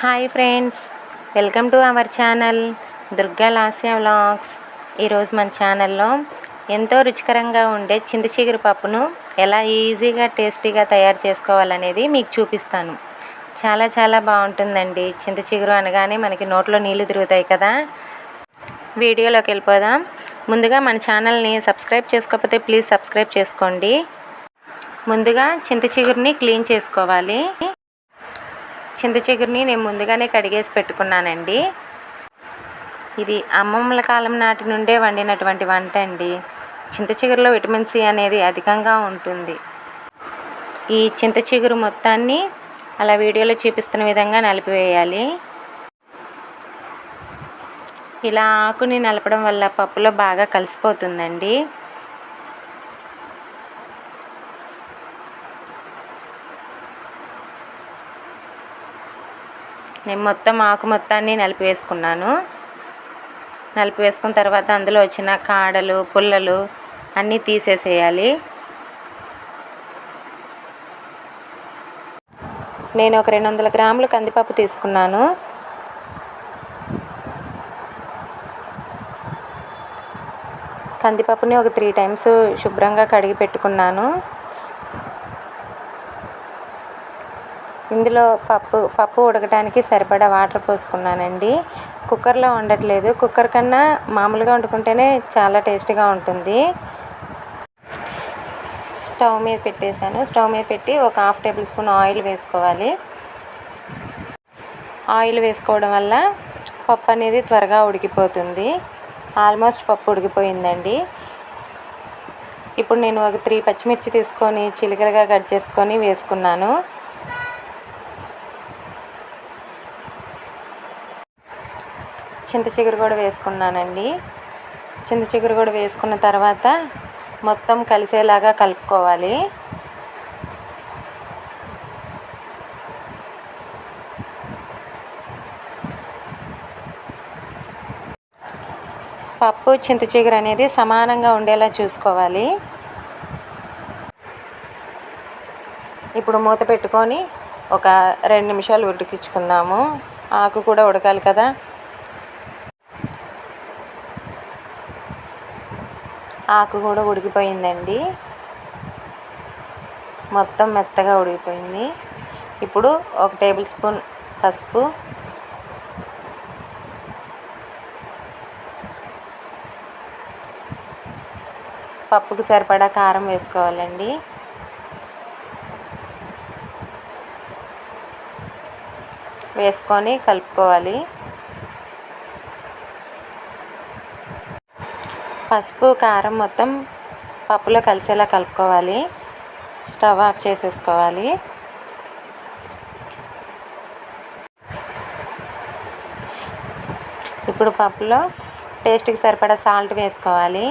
Hi friends welcome to our channel Durga Lasya vlogs. ఈరోజు మన ఛానల్లో ఎంతో రుచికరంగా ఉండే చింతచిగురు పప్పును ఎలా ఈజీగా టేస్టీగా తయారు చేసుకోవాలనేది మీకు చూపిస్తాను. చాలా చాలా బాగుంటుందండి చింతచిగురు అనగానే మనకి నోట్లో నీళ్ళు తిరుగుతాయి కదా. వీడియోలోకి వెళ్ళిపోదాం. ముందుగా మన ఛానల్ని సబ్స్క్రైబ్ చేసుకోకపోతే ప్లీజ్ సబ్స్క్రైబ్ చేసుకోండి. ముందుగా చింతచిగురిని క్లీన్ చేసుకోవాలి. చింత చిగురిని నేను ముందుగానే కడిగేసి పెట్టుకున్నానండి. ఇది అమ్మమ్మల కాలం నాటి నుండే వండినటువంటి వంట అండి. చింత చిగురులో విటమిన్ సి అనేది అధికంగా ఉంటుంది. ఈ చింత చిగురు మొత్తాన్ని అలా వీడియోలో చూపిస్తున్న విధంగా నలిపివేయాలి. ఇలా ఆకుని నలపడం వల్ల పప్పులో బాగా కలిసిపోతుందండి. నేను మొత్తం ఆకు మొత్తాన్ని నలిపి వేసుకున్నాను నలిపి వేసుకున్న తర్వాత అందులో వచ్చిన కాడలు పుల్లలు అన్నీ తీసేసేయాలి. నేను ఒక రెండు వందల గ్రాములు కందిపప్పు తీసుకున్నాను. కందిపప్పుని ఒక త్రీ టైమ్స్ శుభ్రంగా కడిగి పెట్టుకున్నాను. ఇందులో పప్పు పప్పు ఉడకడానికి సరిపడా వాటర్ పోసుకున్నానండి. కుక్కర్లో వండట్లేదు. కుక్కర్ కన్నా మామూలుగా వండుకుంటేనే చాలా టేస్టీగా ఉంటుంది. స్టవ్ మీద పెట్టేశాను. స్టవ్ మీద పెట్టి ఒక హాఫ్ టేబుల్ స్పూన్ ఆయిల్ వేసుకోవాలి. ఆయిల్ వేసుకోవడం వల్ల పప్పు అనేది త్వరగా ఉడికిపోతుంది. ఆల్మోస్ట్ పప్పు ఉడికిపోయిందండి. ఇప్పుడు నేను ఒక త్రీ పచ్చిమిర్చి తీసుకొని చిలికలుగా కట్ చేసుకొని వేసుకున్నాను. చింత చిగురు కూడా వేసుకున్నానండి. చింత చిగురు కూడా వేసుకున్న తర్వాత మొత్తం కలిసేలాగా కలుపుకోవాలి. పప్పు చింత చిగురు అనేది సమానంగా ఉండేలా చూసుకోవాలి. ఇప్పుడు మూత పెట్టుకొని ఒక రెండు నిమిషాలు ఉడికించుకుందాము. ఆకు కూడా ఉడకాలి కదా. ఆకు కూడా ఉడికిపోయిందండి. మొత్తం మెత్తగా ఉడికిపోయింది. ఇప్పుడు ఒక టేబుల్ స్పూన్ పసుపు. పప్పుకు సరిపడా కారం వేసుకోవాలండి. వేసుకొని కలుపుకోవాలి. పసుపు కారం మొత్తం పప్పులో కలిసేలా కలుపుకోవాలి. స్టవ్ ఆఫ్ చేసేసుకోవాలి. ఇప్పుడు పప్పులో టేస్ట్కి సరిపడా సాల్ట్ వేసుకోవాలి.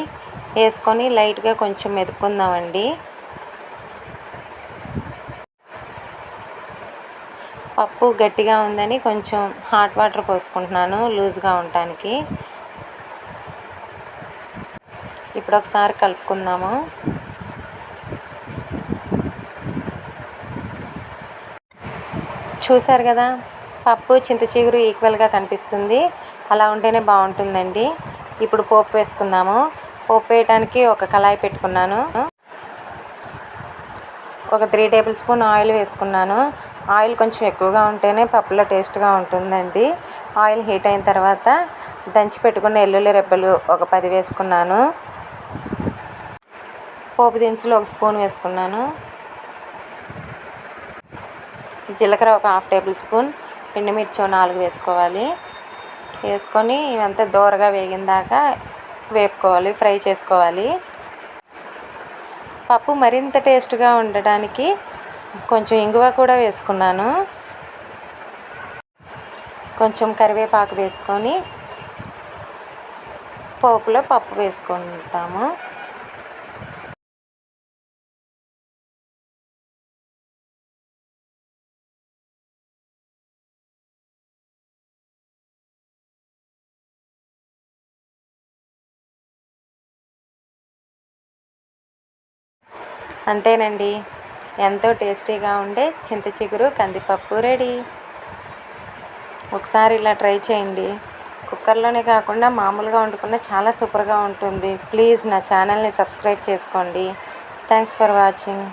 వేసుకొని లైట్గా కొంచెం మెదుపుకుందామండి. పప్పు గట్టిగా ఉందని కొంచెం హాట్ వాటర్ పోసుకుంటున్నాను లూజ్గా ఉండటానికి. ఇప్పుడు ఒకసారి కలుపుకుందాము. చూసారు కదా పప్పు చింత చిగురు ఈక్వల్గా కనిపిస్తుంది. అలా ఉంటేనే బాగుంటుందండి. ఇప్పుడు పోపు వేసుకుందాము. పోపు వేయడానికి ఒక కళాయి పెట్టుకున్నాను. ఒక త్రీ టేబుల్ స్పూన్ ఆయిల్ వేసుకున్నాను. ఆయిల్ కొంచెం ఎక్కువగా ఉంటేనే పప్పులో టేస్ట్గా ఉంటుందండి. ఆయిల్ హీట్ అయిన తర్వాత దంచి పెట్టుకున్న వెల్లుల్లి రెబ్బలు ఒక పది వేసుకున్నాను. పోపు దినుసులు ఒక స్పూన్ వేసుకున్నాను. జీలకర్ర ఒక హాఫ్ టేబుల్ స్పూన్ ఎండుమిర్చి నాలుగు వేసుకోవాలి. వేసుకొని ఇవంతా దూరగా వేగిన దాకా వేపుకోవాలి ఫ్రై చేసుకోవాలి. పప్పు మరింత టేస్ట్గా ఉండడానికి కొంచెం ఇంగువ కూడా వేసుకున్నాను. కొంచెం కరివేపాకు వేసుకొని పోపులో పప్పు వేసుకుంటాము. అంతేనండి. ఎంతో టేస్టీగా ఉండే చింత చిగురు కందిపప్పు రెడీ. ఒకసారి ఇలా ట్రై చేయండి. కుక్కర్లోనే కాకుండా మామూలుగా వండుకున్న చాలా సూపర్గా ఉంటుంది. ప్లీజ్ నా ఛానల్ని సబ్స్క్రైబ్ చేసుకోండి. Thanks for watching.